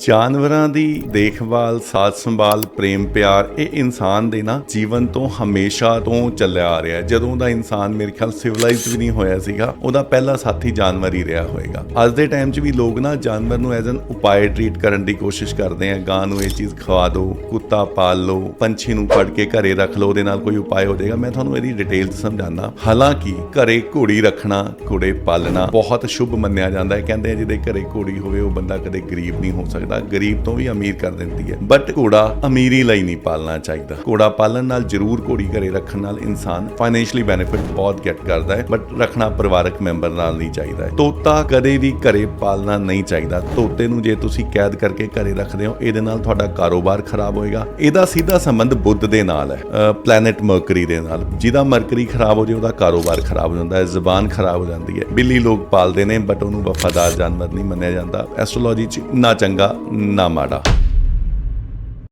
ਜਾਨਵਰਾਂ ਦੀ ਦੇਖਭਾਲ ਸਾਥ ਸੰਭਾਲ ਪ੍ਰੇਮ, ਪਿਆਰ, ਇਹ ਇਨਸਾਨ ਦੇ ਨਾ ਜੀਵਨ ਤੋਂ ਹਮੇਸ਼ਾ ਤੋਂ ਚੱਲਿਆ ਆ ਰਿਹਾ ਜਦੋਂ ਦਾ ਇਨਸਾਨ ਮੇਰੇ ਖਿਆਲ ਸਿਵਲਾਈਜ਼ਡ ਵੀ ਨਹੀਂ ਹੋਇਆ ਸੀਗਾ, ਉਹਦਾ ਪਹਿਲਾ ਸਾਥੀ ਜਾਨਵਰ ਹੀ ਰਿਹਾ ਹੋਏਗਾ। ਅੱਜ ਦੇ ਟਾਈਮ 'ਚ ਵੀ ਲੋਕ ਨਾ ਜਾਨਵਰ ਨੂੰ ਐਜ਼ ਐਨ ਉਪਾਏ ਟ੍ਰੀਟ ਕਰਨ ਦੀ ਕੋਸ਼ਿਸ਼ ਕਰਦੇ ਆ। ਗਾਂ ਨੂੰ ਇਹ ਚੀਜ਼ ਖਵਾ ਦਿਓ ਕੁੱਤਾ ਪਾਲ ਲਓ, ਪੰਛੀ ਨੂੰ ਫੜ ਕੇ ਘਰੇ ਰੱਖ ਲਓ, ਉਹਦੇ ਨਾਲ ਕੋਈ ਉਪਾਅ ਹੋ ਜਾਏਗਾ। ਮੈਂ ਤੁਹਾਨੂੰ ਇਹਦੀ ਡਿਟੇਲ ਸਮਝਾਣਾ ਹਾਲਾਂਕਿ ਘਰੇ ਘੋੜੀ ਰੱਖਣਾ, ਘੋੜੇ ਪਾਲਣਾ ਬਹੁਤ ਸ਼ੁਭ ਮੰਨਿਆ ਜਾਂਦਾ ਹੈ। ਕਹਿੰਦੇ ਜਿਹਦੇ ਘਰੇ ਘੋੜੀ ਹੋਵੇ, ਉਹ ਬੰਦਾ ਕਦੇ ਗਰੀਬ ਨਹੀਂ ਹੋ ਸਕਦਾ। ਗਰੀਬ ਤੋਂ ਵੀ ਅਮੀਰ ਕਰ ਦਿੰਦੀ ਹੈ। ਬਟ ਘੋੜਾ ਅਮੀਰੀ ਲਈ ਨਹੀਂ ਪਾਲਣਾ ਚਾਹੀਦਾ। ਘੋੜਾ ਪਾਲਣ ਨਾਲ ਜ਼ਰੂਰ ਘੋੜੀ ਘਰੇ ਰੱਖਣ ਨਾਲ ਇਨਸਾਨ ਫਾਈਨੈਂਸ਼ਲੀ ਬੈਨੀਫਿਟ ਬਹੁਤ ਗੈਟ ਕਰਦਾ ਹੈ। ਬਟ ਰੱਖਣਾ ਪਰਿਵਾਰਕ ਮੈਂਬਰ ਨਾਲ ਨਹੀਂ ਚਾਹੀਦਾ ਹੈ। ਤੋਤਾ ਕਦੇ ਵੀ ਘਰੇ ਪਾਲਣਾ ਨਹੀਂ ਚਾਹੀਦਾ। ਤੋਤੇ ਨੂੰ ਜੇ ਤੁਸੀਂ ਕੈਦ ਕਰਕੇ ਘਰੇ ਰੱਖਦੇ ਹੋ, ਇਹਦੇ ਨਾਲ ਤੁਹਾਡਾ ਕਾਰੋਬਾਰ ਖਰਾਬ ਹੋਏਗਾ। ਇਹਦਾ ਸਿੱਧਾ ਸੰਬੰਧ ਬੁੱਧ ਦੇ ਨਾਲ ਹੈ। ਪਲੈਨਟ ਮਰਕਰੀ ਦੇ ਨਾਲ। ਜਿਹਦਾ ਮਰਕਰੀ ਖਰਾਬ ਹੋ ਜੇ, ਉਹਦਾ ਕਾਰੋਬਾਰ ਖਰਾਬ ਹੋ ਜਾਂਦਾ ਹੈ। ਜ਼ਬਾਨ ਖਰਾਬ ਹੋ ਜਾਂਦੀ ਹੈ। ਬਿੱਲੀ ਲੋਕ ਪਾਲਦੇ ਨੇ ਬਟ ਉਹਨੂੰ ਵਫਾਦਾਰ ਜਾਨਵਰ ਨਹੀਂ ਮੰਨਿਆ ਜਾਂਦਾ। ਐਸਟ੍ਰੋਲੋਜੀ 'ਚ ਨਾ ਚੰਗਾ ਨਾ ਮਾੜਾ